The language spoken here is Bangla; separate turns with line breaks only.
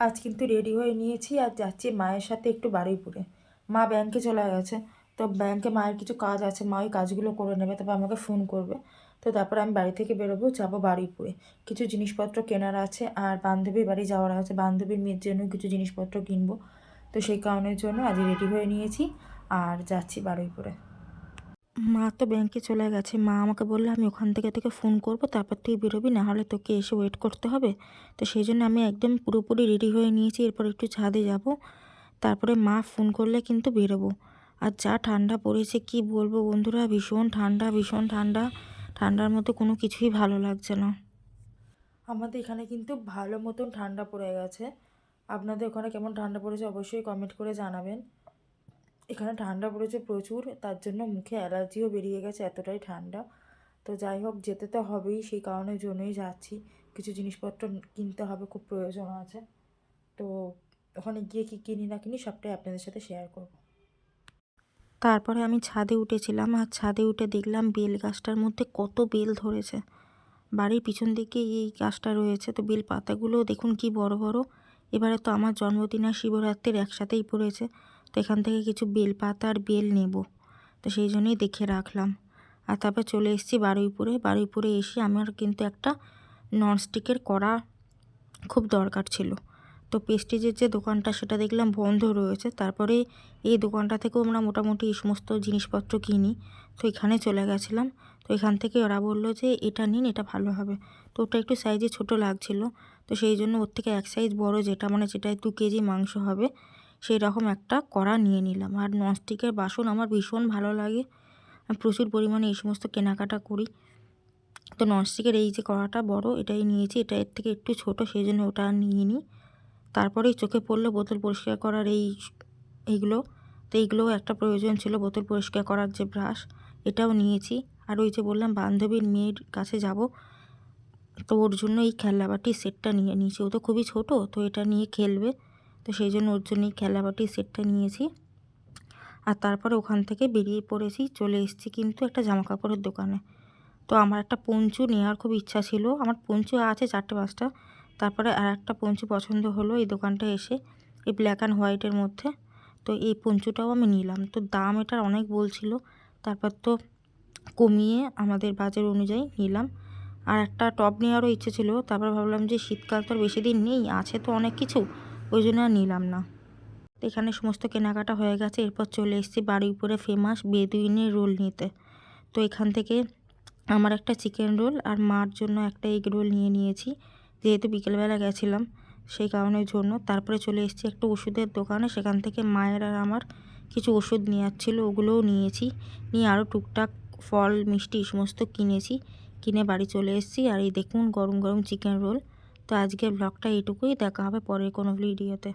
আজ কিন্তু রেডি হয়ে নিয়েছি আর যাচ্ছি মায়ের সাথে একটু বারুইপুরে। মা ব্যাংকে চলে গেছে। তো ব্যাংকে মায়ের কিছু কাজ আছে। মা ওই কাজগুলো করে নেবে, তারপর আমাকে ফোন করবে। তো তারপর আমি বাড়ি থেকে বেরোবো, যাব বারুইপুরে। কিছু জিনিসপত্র কেনার আছে আর বান্ধবীর বাড়ি যাওয়ার আছে। বান্ধবীর মেয়ের জন্য কিছু জিনিসপত্র কিনবো। তো সেই কারণের জন্য আজ রেডি হয়ে নিয়েছি আর যাচ্ছি বারুইপুরে। মা তো ব্যাংকে চলে গেছে। মা আমাকে বলল, আমি ওখান থেকে তোকে ফোন করব, তারপর তুই বেরোবি, না হলে তোকে এসে ওয়েট করতে হবে। তো সেই জন্য আমি একদম পুরোপুরি রেডি হয়ে নিয়েছি, এরপর একটু ছাদে যাব। তারপরে মা ফোন করলে কিন্তু বেরোবো। আর যা ঠান্ডা পড়েছে, কি বলব বন্ধুরা, ভীষণ ঠান্ডা ভীষণ ঠান্ডা। ঠান্ডার মতো কোনো কিছুই ভালো লাগছে না। আমাদের এখানে কিন্তু ভালো মতন ঠান্ডা পড়ে গেছে। আপনাদের ওখানে কেমন ঠান্ডা পড়েছে অবশ্যই কমেন্ট করে জানাবেন। এখানে ঠান্ডা পড়েছে প্রচুর, তার জন্য মুখে অ্যালার্জিও বেরিয়ে গেছে এতটাই ঠান্ডা। তো যাই হোক, যেতে তো হবেই, সেই কারণের জন্যই যাচ্ছি। কিছু জিনিসপত্র কিনতে হবে, খুব প্রয়োজন আছে। তো ওখানে গিয়ে কী কিনি না কিনি সবটাই আপনাদের সাথে শেয়ার করব। তারপরে আমি ছাদে উঠেছিলাম, আর ছাদে উঠে দেখলাম বেল গাছটার মধ্যে কত বেল ধরেছে। বাড়ির পিছন দিকে এই গাছটা রয়েছে, তো বেল পাতাগুলো দেখুন কি বড় বড়। এবারে তো আমার জন্মদিন আর শিবরাত্রির একসাথেই পড়েছে। তো এখান থেকে কিছু বেল পাতা আর বেল নেব। তো সেই জন্যই দেখে রাখলাম। আর তারপর চলে এসেছি বারুইপুরে। বারুইপুরে এসে আমার কিন্তু একটা ননস্টিকের কড়া খুব দরকার ছিল। তো পেস্টিজের যে দোকানটা সেটা দেখলাম বন্ধ রয়েছে। তারপরে এই দোকানটা থেকেও আমরা মোটামুটি এই সমস্ত জিনিসপত্র কিনি। তো এখানে চলে গেছিলাম। তো এখান থেকে ওরা বলল যে, এটা নিন, এটা ভালো হবে। তো ওটা একটু সাইজে ছোট লাগছিল। তো সেই জন্য ওর থেকে এক সাইজ বড় যেটা মানে যেটায় দু কেজি মাংস হবে। সেই রকম একটা কড়া নিয়ে নিলাম। আর ননস্টিকের বাসন আমার ভীষণ ভালো লাগে। প্রচুর পরিমাণে এই সমস্ত কেনাকাটা করি। তো ননস্টিকের এই যে কড়াটা বড়, এটাই নিয়েছি। এটা এর থেকে একটু ছোট সেই জন্য ওটা নিয়ে নিই। তারপরেই চোখে পড়ল বোতল পরিষ্কার করার এই এইগুলো। তো এইগুলোও একটা প্রয়োজন ছিল বোতল পরিষ্কার করার যে ব্রাশ, এটাও নিয়েছি। আর ওই যে বললাম, বান্ধবীর মেয়ের কাছে যাব। তো ওর জন্য এই খেলনাবাটির সেটটা নিয়ে নিয়েছি। ও তো খুবই ছোট, তো এটা নিয়ে খেলবে। তো সেই জন্য ওর জন্য এই খেলনাবাটির সেটটা নিয়েছি। আর তারপরে ওখান থেকে বেরিয়ে পড়েছি, চলে এসেছি কিন্তু একটা জামা কাপড়ের দোকানে। তো আমার একটা পঞ্চু নেওয়ার খুব ইচ্ছা ছিল। আমার পঞ্চু আছে চারটে, পাঁচটা। তারপরে আর একটা পঞ্চু পছন্দ হলো এই দোকানটা এসে, এই ব্ল্যাক অ্যান্ড হোয়াইটের মধ্যে। তো এই পঞ্চুটাও আমি নিলাম। তো দাম এটার অনেক বলছিল। তারপর তো কমিয়ে আমাদের বাজার অনুযায়ী নিলাম। আর একটা টপ নেওয়ারও ইচ্ছে ছিল। তারপর ভাবলাম যে শীতকাল তো বেশি দিন নেই, আছে তো অনেক কিছু। ওই জন্য আর নিলাম না। এখানে সমস্ত কেনাকাটা হয়ে গেছে, এরপর চলে এসেছি বাড়ির উপরে ফেমাস বেদুইনের রোল নিতে। তো এখান থেকে আমার একটা চিকেন রোল আর মার জন্য একটা এগ রোল নিয়ে নিয়েছি। যেহেতু বিকেলবেলা গেছিলাম সেই কারণের জন্য, তারপরে চলে এসেছি একটা ওষুধের দোকানে, সেখান থেকে মায়ের আর আমার কিছু ওষুধ নেওয়ার ছিল, ওগুলোও নিয়েছি। নিয়ে আরও টুকটাক ফল, মিষ্টি সমস্ত কিনেছি। কিনে বাড়ি চলে এসেছি, আর এই দেখুন গরম গরম চিকেন রোল তো আজকের ব্লগটা এটুকুই দেখা হবে পরে কোনো ভিডিওতে